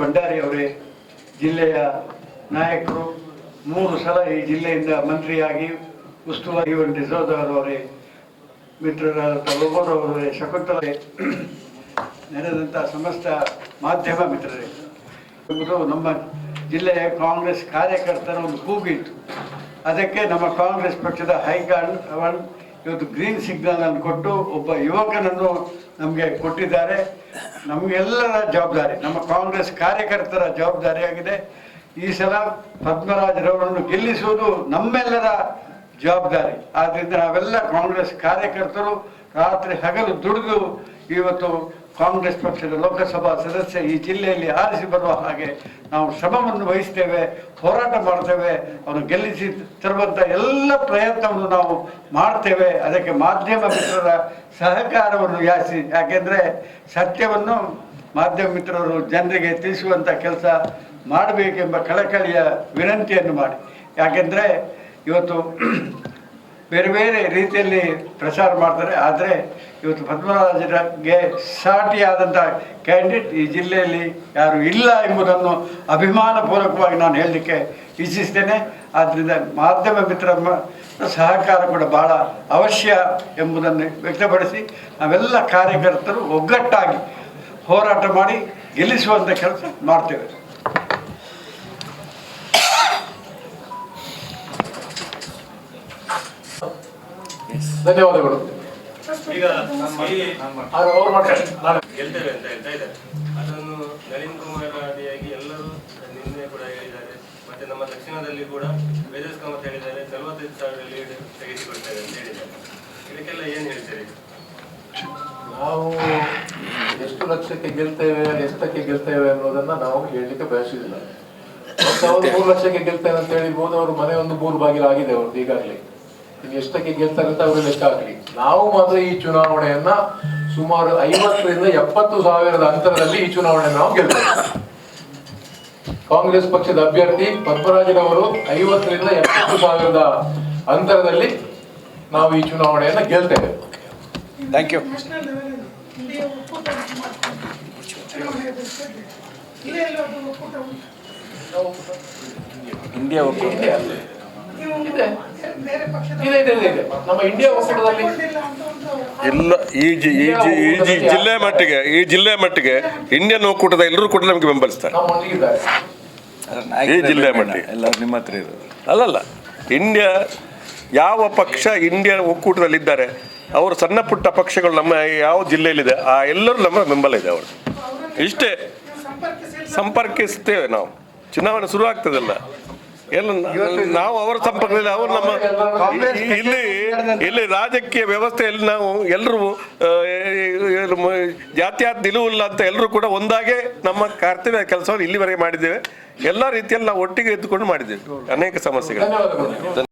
ಭಂಡಾರಿ ಅವರೇ, ಜಿಲ್ಲೆಯ ನಾಯಕರು, ಮೂರು ಸಲ ಈ ಜಿಲ್ಲೆಯಿಂದ ಮಂತ್ರಿಯಾಗಿ ಉಸ್ತುವಾರಿ ಡಿಸೋದರ್ ಅವರೇ, ಮಿತ್ರರಾದ ಅವರೇ, ಶಕುಂತಲೆ ನೆರೆದಂಥ ಸಮಸ್ತ ಮಾಧ್ಯಮ ಮಿತ್ರರೇ. ಎಂಬುದು ನಮ್ಮ ಜಿಲ್ಲೆಯ ಕಾಂಗ್ರೆಸ್ ಕಾರ್ಯಕರ್ತರ ಒಂದು ಕೂಗಿತ್ತು ಅದಕ್ಕೆ ನಮ್ಮ ಕಾಂಗ್ರೆಸ್ ಪಕ್ಷದ ಹೈಕಮಾಂಡ್ ಇವತ್ತು ಗ್ರೀನ್ ಸಿಗ್ನಲ್ ಅನ್ನು ಕೊಟ್ಟು ಒಬ್ಬ ಯುವಕನನ್ನು ನಮಗೆ ಕೊಟ್ಟಿದ್ದಾರೆ. ನಮಗೆಲ್ಲರ ಜವಾಬ್ದಾರಿ, ನಮ್ಮ ಕಾಂಗ್ರೆಸ್ ಕಾರ್ಯಕರ್ತರ ಜವಾಬ್ದಾರಿಯಾಗಿದೆ ಈ ಸಲ ಪದ್ಮರಾಜರವರನ್ನು ಗೆಲ್ಲಿಸುವುದು ನಮ್ಮೆಲ್ಲರ ಜವಾಬ್ದಾರಿ. ಆದ್ದರಿಂದ ನಾವೆಲ್ಲ ಕಾಂಗ್ರೆಸ್ ಕಾರ್ಯಕರ್ತರು ರಾತ್ರಿ ಹಗಲು ದುಡಿದು ಇವತ್ತು ಕಾಂಗ್ರೆಸ್ ಪಕ್ಷದ ಲೋಕಸಭಾ ಸದಸ್ಯ ಈ ಜಿಲ್ಲೆಯಲ್ಲಿ ಆರಿಸಿ ಬರುವ ಹಾಗೆ ನಾವು ಶ್ರಮವನ್ನು ವಹಿಸ್ತೇವೆ, ಹೋರಾಟ ಮಾಡ್ತೇವೆ ಅವನು ಗೆಲ್ಲಿಸಿ ತರುವಂಥ ಎಲ್ಲ ಪ್ರಯತ್ನವನ್ನು ನಾವು ಮಾಡ್ತೇವೆ. ಅದಕ್ಕೆ ಮಾಧ್ಯಮ ಮಿತ್ರರ ಸಹಕಾರವನ್ನು ಯಾಸಿ, ಯಾಕೆಂದರೆ ಸತ್ಯವನ್ನು ಮಾಧ್ಯಮ ಮಿತ್ರರು ಜನರಿಗೆ ತಿಳಿಸುವಂಥ ಕೆಲಸ ಮಾಡಬೇಕೆಂಬ ಕಳಕಳಿಯ ವಿನಂತಿಯನ್ನು ಮಾಡಿ. ಯಾಕೆಂದರೆ ಇವತ್ತು ಬೇರೆ ಬೇರೆ ರೀತಿಯಲ್ಲಿ ಪ್ರಚಾರ ಮಾಡ್ತಾರೆ. ಆದರೆ ಇವತ್ತು ಪದ್ಮರಾಜರಿಗೆ ಸಾಟಿಯಾದಂಥ ಕ್ಯಾಂಡಿಡೇಟ್ ಈ ಜಿಲ್ಲೆಯಲ್ಲಿ ಯಾರು ಇಲ್ಲ ಎಂಬುದನ್ನು ಅಭಿಮಾನಪೂರ್ವಕವಾಗಿ ನಾನು ಹೇಳಲಿಕ್ಕೆ ಇಚ್ಛಿಸ್ತೇನೆ. ಆದ್ದರಿಂದ ಮಾಧ್ಯಮ ಮಿತ್ರ ಸಹಕಾರ ಕೂಡ ಭಾಳ ಅವಶ್ಯ ಎಂಬುದನ್ನು ವ್ಯಕ್ತಪಡಿಸಿ ನಾವೆಲ್ಲ ಕಾರ್ಯಕರ್ತರು ಒಗ್ಗಟ್ಟಾಗಿ ಹೋರಾಟ ಮಾಡಿ ಗೆಲ್ಲಿಸುವಂಥ ಕೆಲಸ ಮಾಡ್ತೇವೆ. ಧನ್ಯವಾದಗಳು. ಈಗ ಅವ್ರು ಅವ್ರು ಗೆಲ್ತೇವೆ ಅಂತ ಹೇಳ್ತಾ ಇದ್ದಾರೆ. ಅದನ್ನು ನಳಿನ್ ಕುಮಾರ್ ಆದಿಯಾಗಿ ಎಲ್ಲರೂ ನಿನ್ನೆ ಕೂಡ ಹೇಳಿದ್ದಾರೆ. ಮತ್ತೆ ನಮ್ಮ ದಕ್ಷಿಣದಲ್ಲಿ ಕೂಡ ವೇದಸ್ ಕಾಮತ್ ಹೇಳಿದ್ದಾರೆ. ನಲವತ್ತೈದು ಸಾವಿರ ಲೀಡ್ ತೆಗೆಸಿಕೊಳ್ತೇವೆ ಅಂತ ಹೇಳಿದ್ದಾರೆ. ಇದಕ್ಕೆಲ್ಲ ಏನ್ ಹೇಳ್ತೀರಿ? ನಾವು ಎಷ್ಟು ಲಕ್ಷಕ್ಕೆ ಗೆಲ್ತೇವೆ ಎಷ್ಟಕ್ಕೆ ಗೆಲ್ತೇವೆ ಅನ್ನೋದನ್ನ ನಾವು ಹೇಳಲಿಕ್ಕೆ ಮತ್ತೆ ಅವರು ಮೂರು ಲಕ್ಷಕ್ಕೆ ಗೆಲ್ತೇವೆ ಅಂತ ಹೇಳಿ ಹೋದವರು ಮನೆ ಒಂದು ಮೂರು ಬಾಗಿಲು ಆಗಿದೆ ಅವ್ರದ್ದು ಈಗಾಗಲೇ. ಇನ್ನು ಎಷ್ಟಕ್ಕೆ ಗೆಲ್ತಾರಂತ ಅವರು ಲೆಕ್ಕ ಹಾಕಲಿ. ನಾವು ಮಾತ್ರ ಈ ಚುನಾವಣೆಯನ್ನ ಸುಮಾರು ಐವತ್ತರಿಂದ ಎಪ್ಪತ್ತು ಸಾವಿರದ ಅಂತರದಲ್ಲಿ ಈ ಚುನಾವಣೆ ನಾವು ಗೆಲ್ತೇವೆ ಕಾಂಗ್ರೆಸ್ ಪಕ್ಷದ ಅಭ್ಯರ್ಥಿ ಪದ್ಮರಾಜನವರು ಐವತ್ತರಿಂದ ಎಪ್ಪತ್ತು ಸಾವಿರದ ಅಂತರದಲ್ಲಿ ನಾವು ಈ ಚುನಾವಣೆಯನ್ನ ಗೆಲ್ತೇವೆ. ಥ್ಯಾಂಕ್ ಯು ಇಂಡಿಯಾ ಇದೆ. ಇದೆ ಇದೆ ಇದೆ ಇದೆ. ನಮ್ಮ ಇಂಡಿಯಾ ಒಕ್ಕೂಟದಲ್ಲಿ ಒಪ್ಪಿಕೊಂಡಿಲ್ಲ ಇಲ್ಲ ಈ ಜಿ ಈ ಜಿ ಈ ಜಿ ಜಿಲ್ಲೆ ಮಟ್ಟಿಗೆ ಈ ಜಿಲ್ಲೆ ಮಟ್ಟಿಗೆ ಇಂಡಿಯನ್ ಒಕ್ಕೂಟದ ಎಲ್ಲರೂ ಕೂಡ ನಮಗೆ ಬೆಂಬಲಿಸ್ತಾರೆ. ಈ ಜಿಲ್ಲೆ ಮಟ್ಟಿಗೆ. ಎಲ್ಲ ನಿಮ್ಮ ಹತ್ರ ಇರೋದು ಅಲ್ಲಲ್ಲ ಇಂಡಿಯಾ ಯಾವ ಪಕ್ಷ ಇಂಡಿಯಾ ಒಕ್ಕೂಟದಲ್ಲಿದ್ದಾರೆ ಅವರು ಸಣ್ಣ ಪುಟ್ಟ ಪಕ್ಷಗಳು ನಮ್ಮ ಯಾವ ಜಿಲ್ಲೆಯಲ್ಲಿದೆ ಆ ಎಲ್ಲರೂ ನಮ್ಮ ಬೆಂಬಲ ಇದೆ ಅವರು ಇಷ್ಟೇ. ಸಂಪರ್ಕಿಸ್ತೇವೆ ನಾವು. ಚುನಾವಣೆ ಶುರು ಆಗ್ತದಲ್ಲ ಎಲ್ಲ ನಾವು ಅವರ ಸಂಪರ್ಕದಲ್ಲಿ, ಅವರು ನಮ್ಮ ಇಲ್ಲಿ ಇಲ್ಲಿ ರಾಜಕೀಯ ವ್ಯವಸ್ಥೆಯಲ್ಲಿ ನಾವು ಎಲ್ಲರೂ ಜಾತ್ಯಾತ್ ನಿಲುವಿಲ್ಲ ಅಂತ ಎಲ್ಲರೂ ಕೂಡ ಒಂದಾಗೆ ನಮ್ಮ ಕರ್ತವ್ಯ ಕೆಲಸವನ್ನು ಇಲ್ಲಿವರೆಗೆ ಮಾಡಿದ್ದೇವೆ. ಎಲ್ಲ ರೀತಿಯಲ್ಲಿ ನಾವು ಒಟ್ಟಿಗೆ ಇದ್ದುಕೊಂಡು ಮಾಡಿದ್ದೇವೆ. ಅನೇಕ ಸಮಸ್ಯೆಗಳು.